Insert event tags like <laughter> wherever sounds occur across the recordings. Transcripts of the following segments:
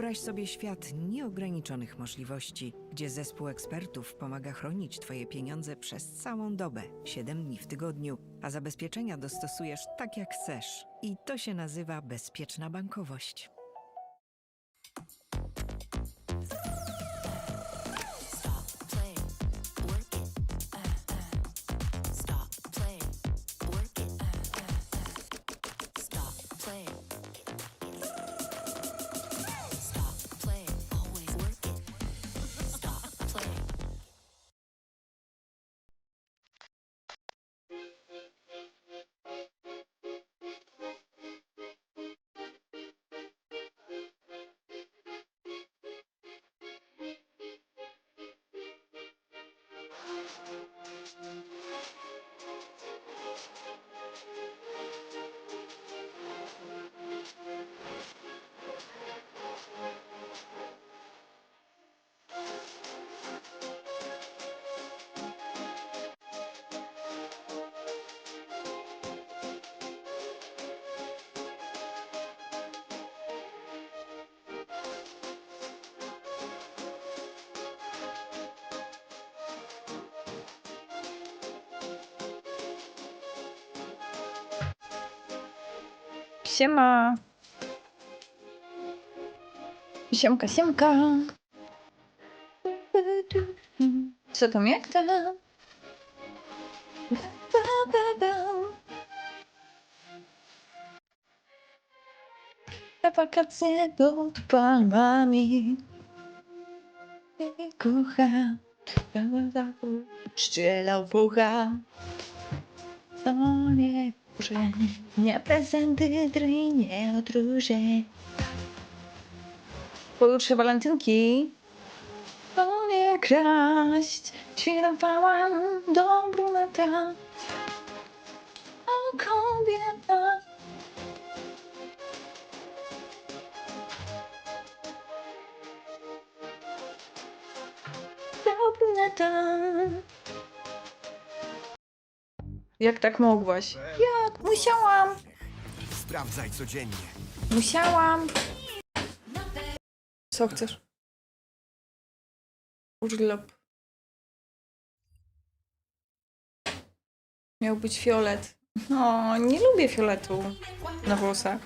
Wyobraź sobie świat nieograniczonych możliwości, gdzie zespół ekspertów pomaga chronić Twoje pieniądze przez całą dobę, 7 dni w tygodniu, a zabezpieczenia dostosujesz tak jak chcesz. I to się nazywa bezpieczna bankowość. Siema. Siemka, siemka. Co tam, jak tam? Na wakacje pod palmami. Kocha. Strzelał pucha. To nie Boże, nie prezenty, dry, nie odróże. Pojutrze walentynki. Nie kraść, świrowałam do bruneta. O kobieta. Do bruneta. Jak tak mogłaś? Jak? Musiałam! Sprawdzaj codziennie. Musiałam! Co chcesz? Urlop. Miał być fiolet. No, nie lubię fioletu na włosach.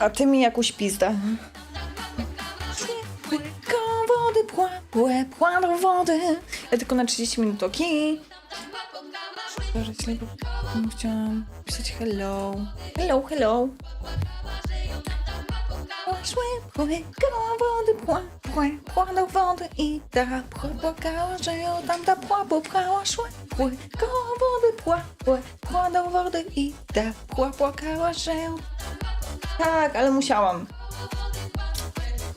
A ty mi jakąś pizdę. Koło wody, pła, płe, wody. Ja tylko na 30 minut. Boże, źle, chciałam pisać hello. Hello, hello. Szły, pły, koło wody, pła, płe, wody i ta pła że ją pła popchała. Szły, pły, koło wody, wody i ta pła że ją... Tak, ale musiałam.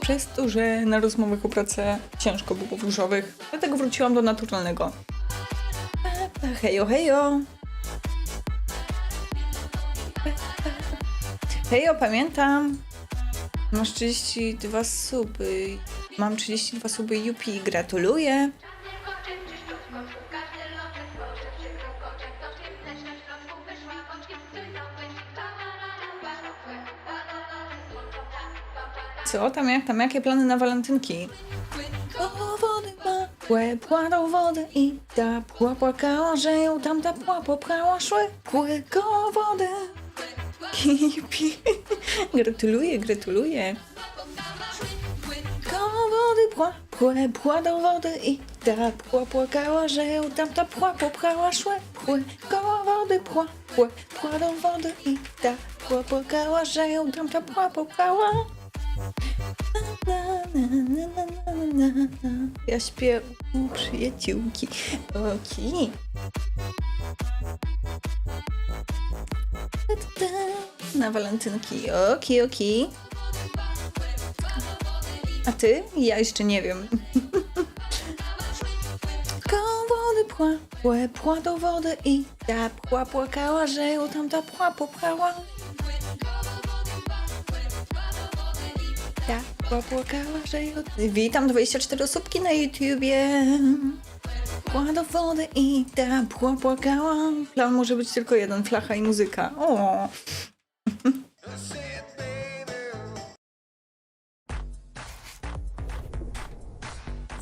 Przez to, że na rozmowach o pracę ciężko było w różowych, dlatego wróciłam do naturalnego. Hejo, hejo. Hejo, pamiętam. Masz 32 suby. Mam 32 suby Yupi, gratuluję. Co tam, jak tam, jakie plany na walentynki? Pła do wody i ta pła płakała, że ją tamta pła popchała, szły pły koło wody. Kipi. <laughs> Gratuluję, gratuluję. Koło wody pła, płe, pła wody i ta pła płakała, że ją tamta pła popchała, szły pły koło wody pła, płe, pła wody i ta pła płakała, że ją tamta pła popchała. Ja śpię u przyjaciółki. Oki. Ta, ta, ta. Na walentynki. Oki, oki. A ty? Ja jeszcze nie wiem. <laughs> Wody pła, płe, pła do wody i ta pła płakała, że ją tamta pła popchała. Ta Popłakała, że ją... Witam 24 osóbki na YouTubie. Pła do wody i ta popłakała. Plan może być tylko jeden, flacha i muzyka. O.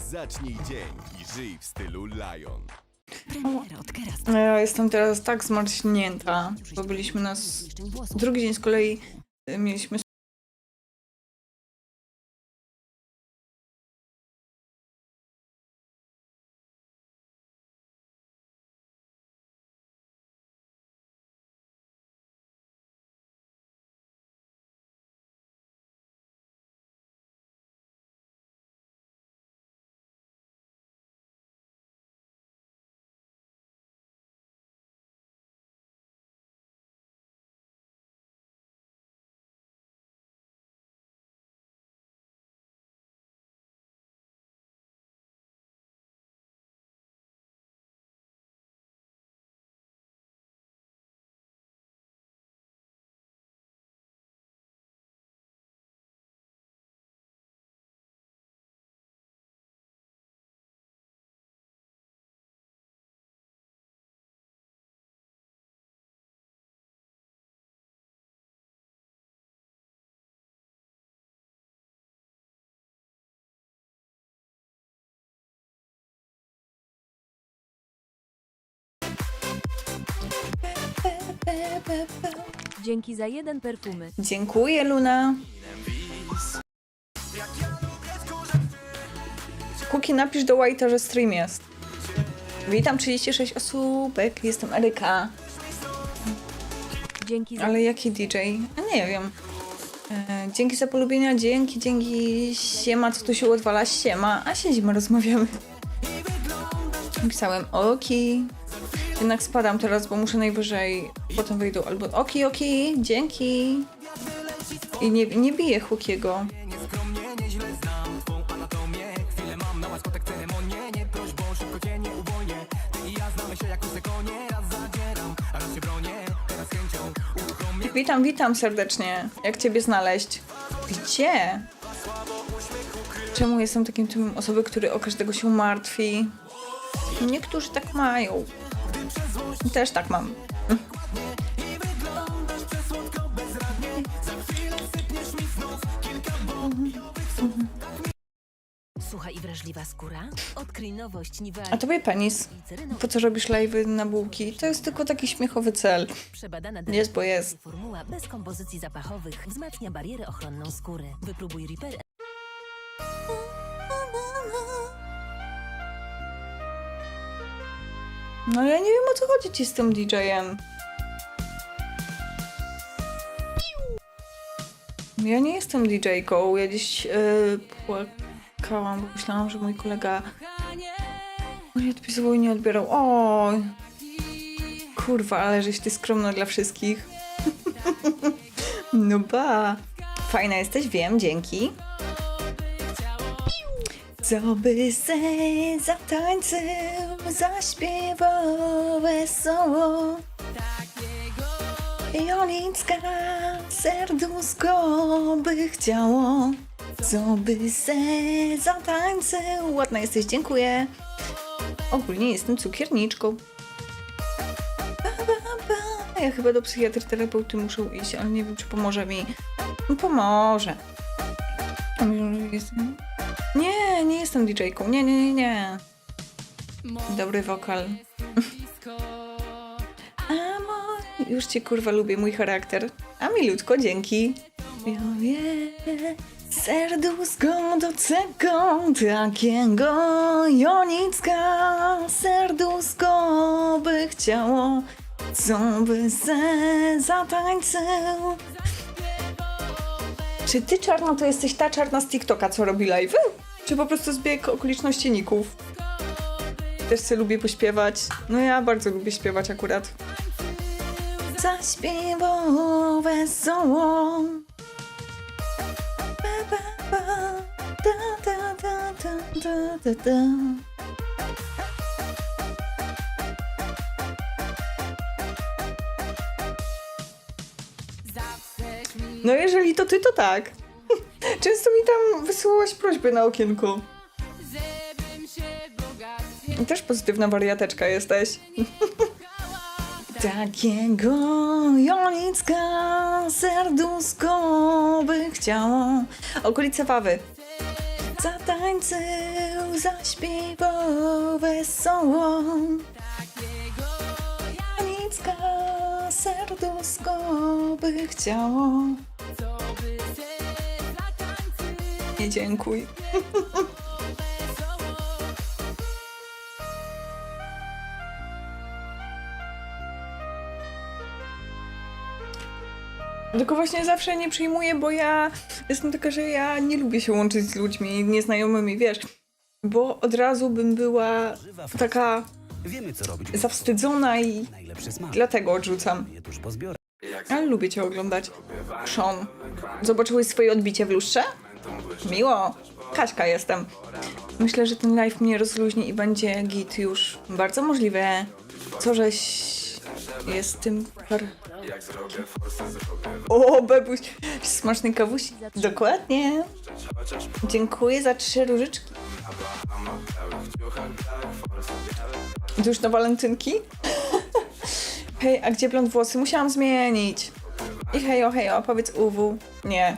Zacznij dzień i żyj w stylu Lion. Keras. Ja jestem teraz tak zmarsznięta, bo byliśmy na... s- Niszczeń włosów. Drugi dzień z kolei mieliśmy Dzięki za jeden perfumy. Dziękuję, Luna. Kuki, napisz do White'a, że stream jest. Witam 36 osóbek, jestem Eryka. Dzięki za Ale jaki DJ? A nie wiem. E, dzięki za polubienia, dzięki, dzięki. Siema, co tu się odwala? Siema. A siedzimy, rozmawiamy. Pisałem oki. Jednak spadam teraz, bo muszę najwyżej potem wyjdą albo oki, oki, dzięki. I nie, nie biję Hukiego. Witam, witam serdecznie. Jak ciebie znaleźć? Gdzie? Czemu jestem takim typem osoby, który o każdego się martwi? Niektórzy tak mają. Też tak mam. Sucha i wrażliwa skóra? Odkryj nowość Nivea A tobie penis. Po co robisz live'y na bułki? To jest tylko taki śmiechowy cel. Przebadana Jest, bo jest. formuła bez kompozycji zapachowych wzmacnia barierę ochronną skóry. Wypróbuj Repair No ja nie wiem o co chodzi ci z tym DJ-em. Ja nie jestem DJ-ką. Ja dziś yy, płakałam, bo myślałam, że mój kolega mój odpisywał i nie odbierał. O, Kurwa, ale żeś ty skromna dla wszystkich. <laughs> no ba. Fajna jesteś, wiem, dzięki. Co by se zatańczył, zaśpiewał wesoło. Jolicka serduszko by chciało, co by se zatańczył. Ładna jesteś, dziękuję. Ogólnie jestem cukierniczką. Ba, ba, ba. Ja chyba do psychiatry terapeuty muszę iść, ale nie wiem, czy pomoże mi. No, Pomoże. Nie, nie jestem DJ-ką. Nie, nie, nie, nie. Dobry wokal. <laughs> Już cię kurwa lubię, mój charakter. A milutko, dzięki. Serduszko do czego takiego Jonicka serduszko by chciało co by se zatańczył Czy ty czarna to jesteś ta czarna z TikToka, co robi live? Czy po prostu zbieg okoliczności ników? Też sobie lubię pośpiewać. No ja bardzo lubię śpiewać akurat. Zaśpiewał wesoło. Ba, ba, ba. Da, da, da, da, da, da, da. No jeżeli to ty, to tak. <laughs> Często mi tam wysyłałaś prośby na okienko. Też pozytywna wariateczka jesteś. <laughs> Takiego Jonicka serduszko by chciało. Okolice Wawy. Zatańczył, zaśpiewał wesoło. Jonicka serduszko by chciało. Nie dziękuj. <laughs> Tylko właśnie zawsze nie przyjmuję, bo ja jestem taka, że ja nie lubię się łączyć z ludźmi nieznajomymi, wiesz. Bo od razu bym była taka Wiemy co robić. zawstydzona i Najlepszy smak. dlatego odrzucam. Je tuż po zbiorach. Ale lubię cię oglądać. Sean, zobaczyłeś swoje odbicie w lustrze? Miło. Kaśka jestem. Myślę, że ten live mnie rozluźni i będzie git już. Bardzo możliwe. Co żeś jest tym par... O, bebuś. Smaczny kawuś. Dokładnie. Dziękuję za trzy różyczki. To już na walentynki? <laughs> Hej, a gdzie blond włosy? Musiałam zmienić. I hejo, hejo, powiedz uwu. Nie.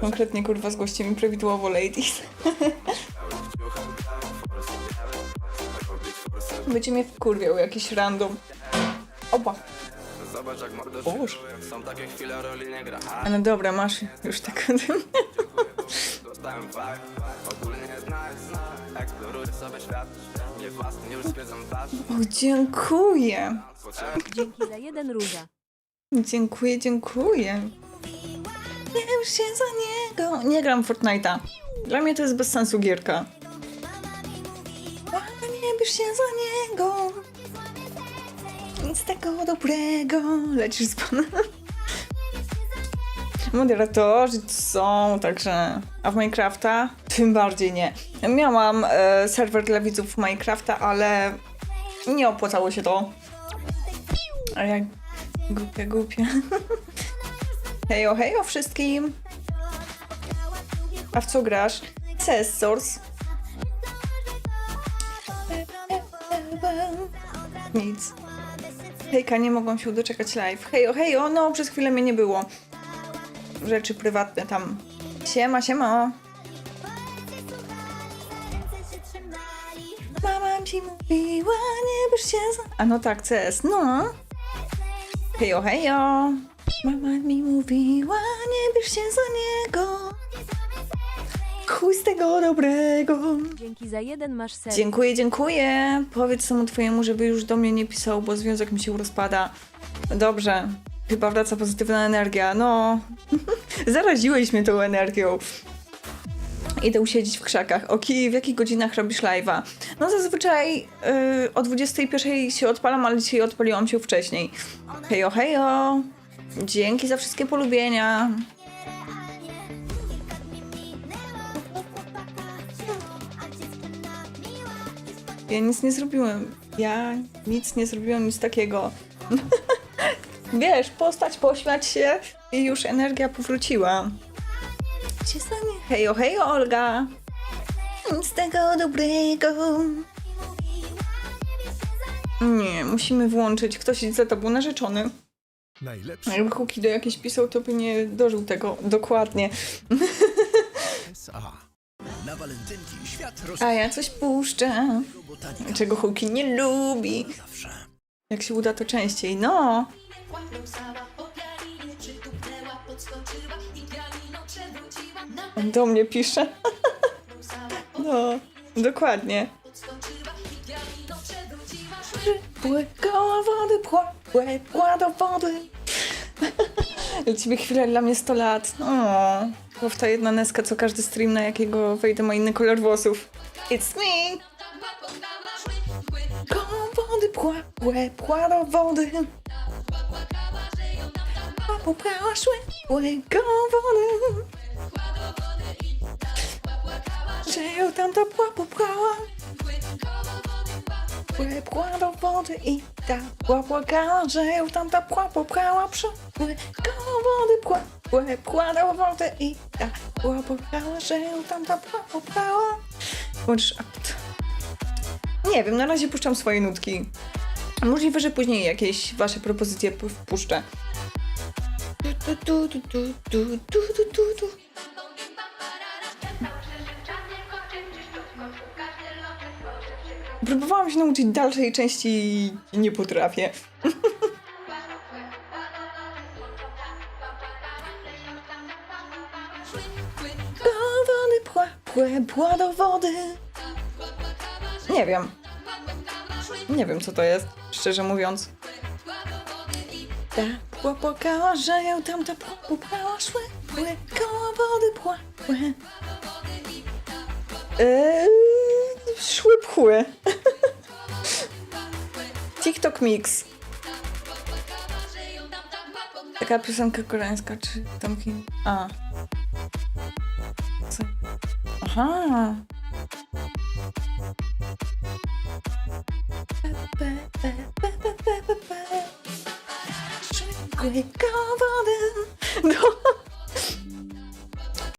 Konkretnie, kurwa, zgłoście mi prawidłowo, ladies. <laughs> Będzie mnie wkurwiał jakiś random. Opa. Boże. A no dobra, masz już tak O, dziękuję. Dzięki za jeden róża. Dziękuję, dziękuję. Nie bierz się za niego. Nie gram Fortnite'a. Dla mnie to jest bez sensu gierka. Nie bierz się za niego. Nic takiego dobrego. Lecisz z panem. Moderatorzy są, także. A w Minecrafta? Tym bardziej nie. Miałam e, serwer dla widzów Minecrafta, ale nie opłacało się to. A jak Głupia, głupia. <laughs> Hejo, hejo wszystkim. A w co grasz? CS. Nic. Hejka, nie mogą się doczekać live. Hejo, hejo, no przez chwilę mnie nie było. Rzeczy prywatne tam. Siema, siema. Mama ci mówiła, nie bierz się za... A no tak, CS, no. Hejo, hejo. Mama mi mówiła, nie bierz się za niego. Chuj z tego dobrego. Dzięki za jeden masz ser. Dziękuję, dziękuję. Powiedz temu twojemu, żeby już do mnie nie pisał, bo związek mi się rozpada. Dobrze. Chyba wraca pozytywna energia. No. <laughs> Zaraziłeś mnie tą energią. Idę usiedzieć w krzakach. Oki, w jakich godzinach robisz live'a? No zazwyczaj yy, o 21 się odpalam, ale dzisiaj odpaliłam się wcześniej. Hejo, hejo. Dzięki za wszystkie polubienia. Ja nic nie zrobiłem. Ja nic nie zrobiłam, nic takiego. <laughs> Wiesz, postać, pośmiać się i już energia powróciła. Za nie- Hejo, hejo, Olga. Nic tego dobrego. Nie, musimy włączyć. Ktoś za to był narzeczony. Najlepszy Jakby Kuki do jakieś pisał, to by nie dożył tego dokładnie. SA. Na walentynki świat A ja coś puszczę. Czego Huki nie lubi. Zawsze. Jak się uda, to częściej. No. On do mnie pisze. <laughs> No, dokładnie. Pły koło wody, pła, do wody. <laughs> Ciebie chwilę, dla mnie 100 lat. O, to w ta jedna neska, co każdy stream, na jakiego wejdę, ma inny kolor włosów. It's me! łeb wody. Popałaś łego wody. Że ją i ta pła że ją tamta pła popłała. Przy łego wody ją nie wiem, na razie puszczam swoje nutki. Możliwe, że później jakieś Wasze propozycje wpuszczę. Próbowałam się nauczyć dalszej części i nie potrafię. Płe, do wody. Nie wiem. Nie wiem, co to jest szczerze mówiąc. Ta pła płakała, że ją tamta pła płakała, szły, pły, koło wody pła, płe. Eee, szły pchły. <laughs> TikTok Mix. Taka piosenka koreańska, czy tam kim? A. Co? Aha.